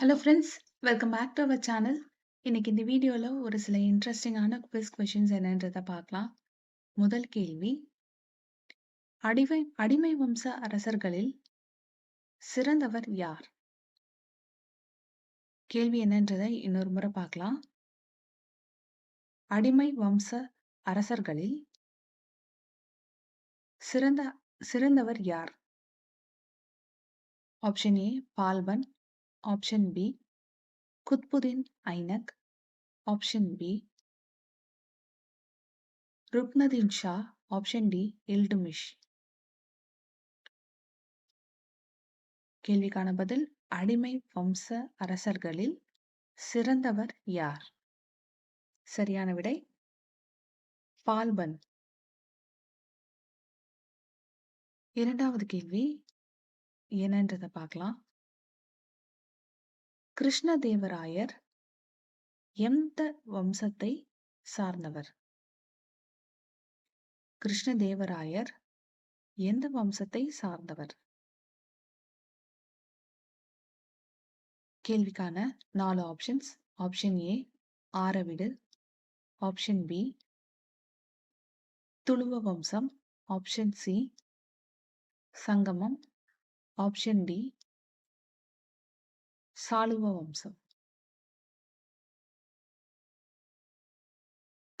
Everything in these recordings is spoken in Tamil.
Hello friends welcome back to our channel இன்னைக்கு இந்த வீடியோவில் ஒரு சில இன்ட்ரெஸ்டிங்கான குவிஸ் கொஷின்ஸ் என்னன்றதை பார்க்கலாம். முதல் கேள்வி. அடிமை அடிமை வம்ச அரசர்களில் சிறந்தவர் யார்? கேள்வி என்னன்றதை இன்னொரு முறை பார்க்கலாம். அடிமை வம்ச அரசர்களில் சிறந்த சிறந்தவர் யார்? Option A Balban option B Qutbuddin Aibak option B Ruknuddin Shah option D Iltutmish கேள்விக்கான பதில் அடிமை வம்ச அரசர்களில் சிறந்தவர் யார்? சரியான விடை பால்பன். இரண்டாவது கேள்வி என்னன்றதை பார்க்கலாம். கிருஷ்ணதேவராயர் எந்த வம்சத்தை சார்ந்தவர்? கிருஷ்ணதேவராயர் எந்த வம்சத்தை சார்ந்தவர்? கேள்விக்கான நாலு options option A Aravidu. Option B Tuluva வம்சம். Option C Sangamam. Option D Saluva வம்சம்.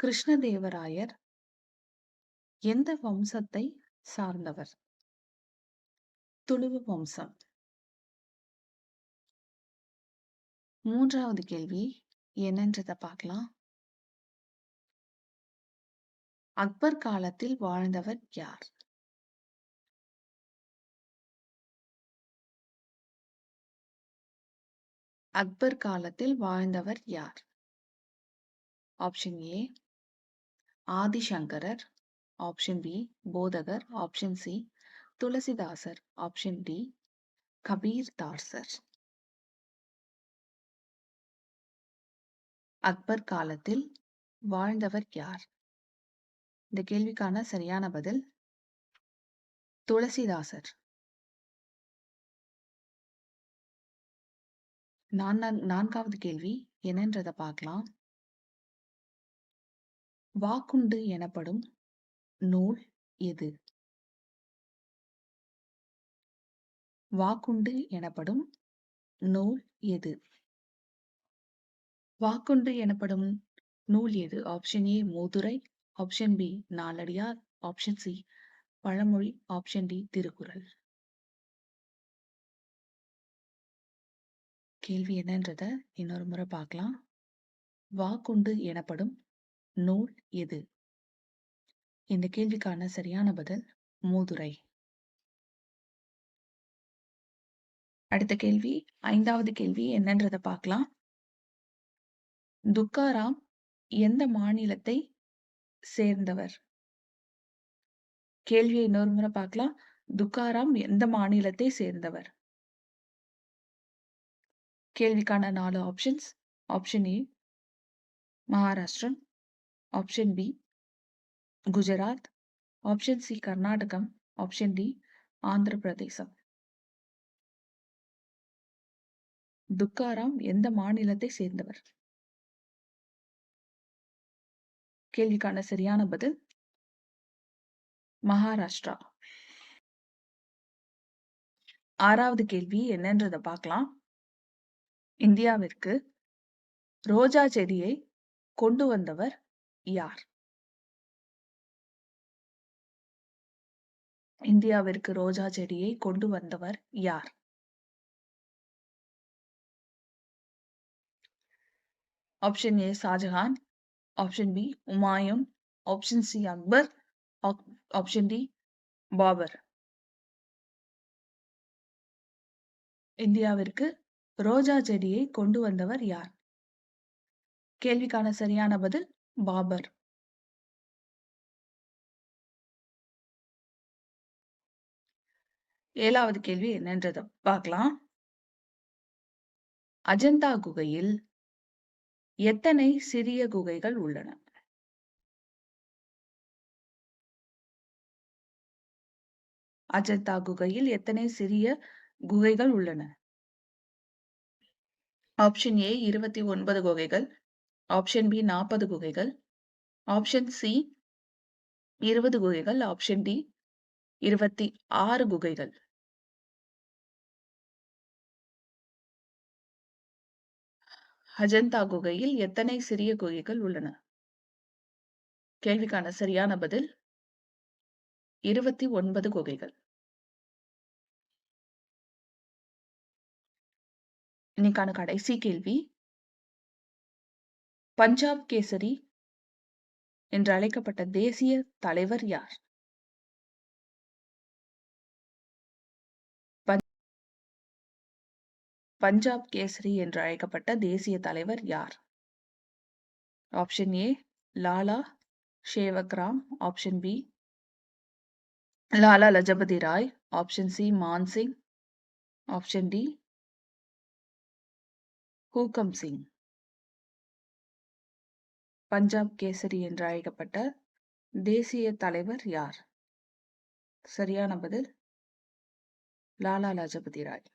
கிருஷ்ணதேவராயர் எந்த வம்சத்தை சார்ந்தவர்? துளுவ வம்சம். மூன்றாவது கேள்வி என்னன்றத பார்க்கலாம். அக்பர் காலத்தில் வாழ்ந்தவர் யார்? அக்பர் காலத்தில் வாழ்ந்தவர் யார்? Option A Adishankarar. Option B போதகர். Option C Tulsidasar. Option D Kabir Dasar. Akbar காலத்தில் வாழ்ந்தவர் யார்? இந்த கேள்விக்கான சரியான பதில் துளசிதாசர். நான்காம் நான்காவது கேள்வி என்னன்றத பார்க்கலாம். வாக்குண்டு எனப்படும் நூல் எது? வாக்குண்டு எனப்படும் நூல் எது? வாக்குண்டு எனப்படும் நூல் எது? Option A Mothurai. Option B Naladiyar. Option C Pazhamozhi. Option D Thirukkural. கேள்வி என்னன்றத இன்னொரு முறை பார்க்கலாம். வாக்குண்டு எனப்படும் நூல் எது? இந்த கேள்விக்கான சரியான பதில் மூதுரை. அடுத்த கேள்வி ஐந்தாவது கேள்வி என்னன்றத பார்க்கலாம். துக்காராம் எந்த மாநிலத்தை சேர்ந்தவர்? கேள்வியை இன்னொரு முறை பார்க்கலாம். துக்காராம் எந்த மாநிலத்தை சேர்ந்தவர்? கேள்விக்கான நாலு options option A Maharashtram option B Gujarat option C Karnatakam option D Andhra Pradesh Tukaram எந்த மாநிலத்தை சேர்ந்தவர்? கேள்விக்கான சரியான பதில் மகாராஷ்டிரா ஆறாவது கேள்வி என்னன்றதை பார்க்கலாம். இந்தியாவிற்கு ரோஜா செடியை கொண்டு வந்தவர் யார்? இந்தியாவிற்கு ரோஜா செடியை கொண்டு வந்தவர் யார்? Option A Shahjahan option B Humayun option C Akbar. Option D Babur. இந்தியாவிற்கு ரோஜா செடியை கொண்டு வந்தவர் யார்? கேள்விக்கான சரியான பதில் பாபர். ஏழாவது கேள்வி என்னன்றத? பார்க்கலாம். அஜந்தா குகையில் எத்தனை சிறிய குகைகள் உள்ளன? அஜந்தா குகையில் எத்தனை சிறிய குகைகள் உள்ளன? ஆப்ஷன் ஏ இருபத்தி ஒன்பது குகைகள். ஆப்ஷன் பி நாற்பது குகைகள். ஆப்ஷன் சி இருபது குகைகள். ஆப்ஷன் டி இருபத்தி ஆறு குகைகள். அஜந்தா குகையில் எத்தனை சிறிய குகைகள் உள்ளன? கேள்விக்கான சரியான பதில் இருபத்தி ஒன்பது குகைகள். இன்னைக்கான கடைசி கேள்வி. பஞ்சாப் கேசரி என்று அழைக்கப்பட்ட தேசிய தலைவர் யார்? பஞ்சாப் கேசரி என்று அழைக்கப்பட்ட தேசிய தலைவர் யார்? Option A Lala Shevakram option B Lala Lajpat Rai. Option C Mansingh option D Hukam Singh. Punjab Kesari என்று அழைக்கப்பட்ட தேசிய தலைவர் யார்? சரியான பதில் லாலா லஜபதி ராய்.